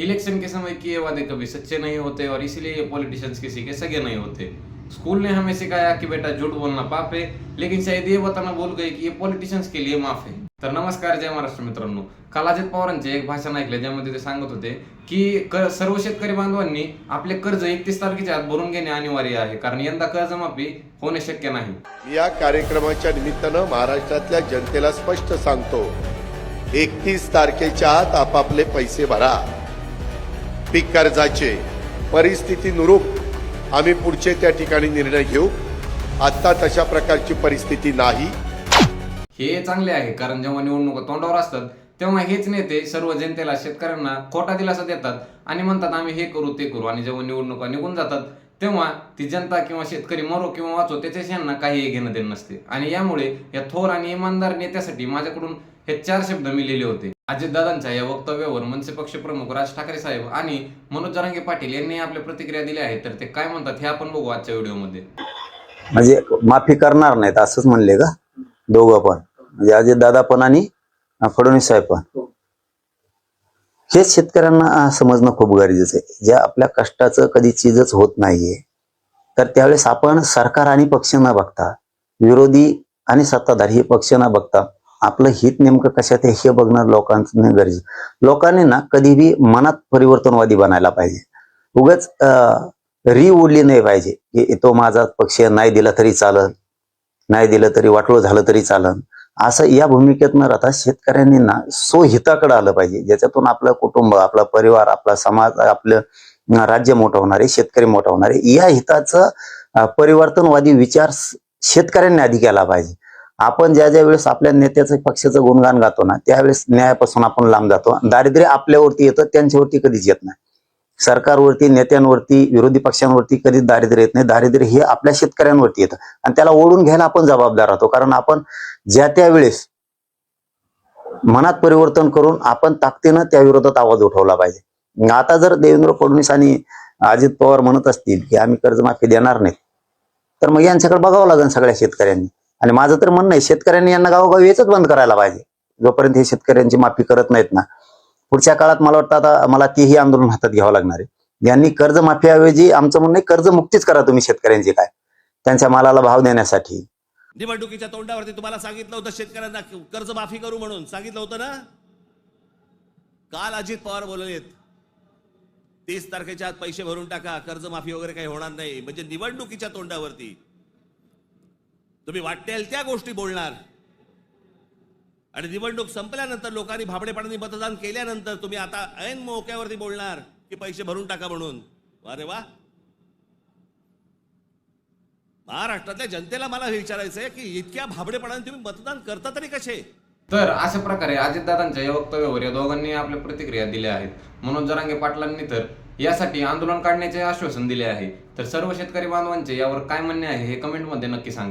Election के समय किए वादे कभी सच्चे नहीं होते और इसीलिए ये पॉलिटिशियंस किसी के सगे नहीं होते। स्कूल ने हमें सिखाया कि बेटा झूठ बोलना पाप है लेकिन शायद ये बताना भूल गए की ये पॉलिटिशियन्स के लिए माफ है। तर नमस्कार जय महाराष्ट्र मित्रांनो। काल अजित पवारांचे एक भाषण ऐकले ज्यामध्ये ते सांगत होते की कर सर्व शेतकरी बांधवांनी आपले कर्ज एकतीस तारखेच्या आत भरून घेणे अनिवार्य आहे कारण यंदा कर्जमाफी होणे शक्य नाही. या कार्यक्रमाच्या निमित्तानं महाराष्ट्रातल्या जनतेला स्पष्ट सांगतो एकतीस तारखेच्या आत आपापले पैसे भरा. पीक कर्जाचे परिस्थितीनुरूप आम्ही पुढचे त्या ठिकाणी निर्णय घेऊ. आत्ता तशा प्रकारची परिस्थिती नाही. हे चांगले आहे कारण जेव्हा निवडणुका तोंडावर असतात तेव्हा हेच नेते सर्व जनतेला शेतकऱ्यांना खोटा दिलासा देतात आणि म्हणतात आम्ही हे करू ते करू. आणि जेव्हा निवडणुका निघून जातात तेव्हा ती जनता किंवा शेतकरी मरो किंवा वाचो त्याच्याशी यांना काही घेणं देणं नसते. आणि यामुळे या थोर आणि इमानदार नेत्यासाठी माझ्याकडून हे चार शब्द मी लिहिले होते. अजितदादांच्या या वक्तव्यावर मनसे पक्षप्रमुख राज ठाकरे साहेब आणि मनोज जरांगे पाटील यांनी आपल्या प्रतिक्रिया दिल्या आहेत. तर ते काय म्हणतात हे आपण बघू आजच्या व्हिडिओमध्ये. म्हणजे माफी करणार नाहीत असंच म्हणले का? दोघं पण. म्हणजे अजित दादा पण आणि फडणवीस साहेब पण. हेच शेतकऱ्यांना समजणं खूप गरजेचं आहे. ज्या आपल्या कष्टाचं कधी चीजच होत नाहीये. तर त्यावेळेस आपण सरकार आणि पक्ष न बघता विरोधी आणि सत्ताधारी हे पक्ष न बघता आपलं हित नेमकं कशात आहे हे बघणं लोकांचं गरजेचं. लोकांनी ना कधीही मनात परिवर्तनवादी बनायला पाहिजे. उगाच अं, री उडली नाही पाहिजे की तो माझा पक्ष नाही दिला तरी चालल नाही दिलं तरी वाटोळ झालं तरी चालन. असं या भूमिकेत न राहता शेतकऱ्यांनी ना स्वहिताकडे आलं पाहिजे. ज्याच्यातून आपलं कुटुंब आपला परिवार आपला समाज आपलं राज्य मोठं होणारे शेतकरी मोठा होणारे या हिताचं परिवर्तनवादी विचार शेतकऱ्यांनी आधी केला पाहिजे. आपण ज्या ज्या वेळेस आपल्या नेत्याचं पक्षाचं गुणगान गातो ना त्यावेळेस न्यायापासून आपण लांब जातो. दारिद्र्य आपल्यावरती येतं त्यांच्यावरती कधीच येत नाही. सरकारवरती नेत्यांवरती विरोधी पक्षांवरती कधी दारिद्र्य येत नाही. दारिद्र्य हे आपल्या शेतकऱ्यांवरती येतं. आणि त्याला ओढून घ्यायला आपण जबाबदार राहतो. कारण आपण ज्या त्या वेळेस मनात परिवर्तन करून आपण ताकदीनं त्या विरोधात आवाज उठवला पाहिजे. आता जर देवेंद्र फडणवीस आणि अजित पवार म्हणत असतील की आम्ही कर्जमाफी देणार नाही तर मग यांच्याकडे बघावं लागेल सगळ्या शेतकऱ्यांनी. आणि माझं तर म्हणणं आहे शेतकऱ्यांनी यांना गावोगावी याच बंद करायला पाहिजे. जोपर्यंत हे शेतकऱ्यांची माफी करत नाहीत ना. पुढच्या काळात मला वाटतं आता मला तेही आंदोलन हातात घ्यावं लागणार आहे. यांनी कर्जमाफीऐवजी आमचं म्हणणं आहे कर्जमुक्तीच करा तुम्ही शेतकऱ्यांची काय. त्यांच्या मालाला भाव देण्यासाठी. निवडणुकीच्या तोंडावरती तुम्हाला सांगितलं होतं शेतकऱ्यांना कर्ज माफी करू म्हणून. सांगितलं होतं ना? काल अजित पवार बोललेत तीस तारखेच्या आत पैसे भरून टाका कर्ज माफी वगैरे काही होणार नाही. म्हणजे निवडणुकीच्या तोंडावरती. तुम्ही वाटेल त्या गोष्टी बोलणार. आणि निवडणूक संपल्यानंतर लोकांनी भाबडेपणाने मतदान केल्यानंतर तुम्ही आता ऐन मोक्यावरती बोलणार की पैसे भरून टाका म्हणून. अरे वा. महाराष्ट्रातल्या जनतेला मला हे विचारायचं की इतक्या भाबडेपणाने तुम्ही मतदान करता तरी कसे? तर अशा प्रकारे अजितदादांच्या या वक्तव्यावर या दोघांनी आपल्या प्रतिक्रिया दिल्या आहेत. मनोज जरांगे पाटलांनी तर यासाठी आंदोलन काढण्याचे आश्वासन दिले आहे. तर सर्व शेतकरी बांधवांचे यावर काय म्हणणे आहे हे कमेंटमध्ये नक्की सांगा.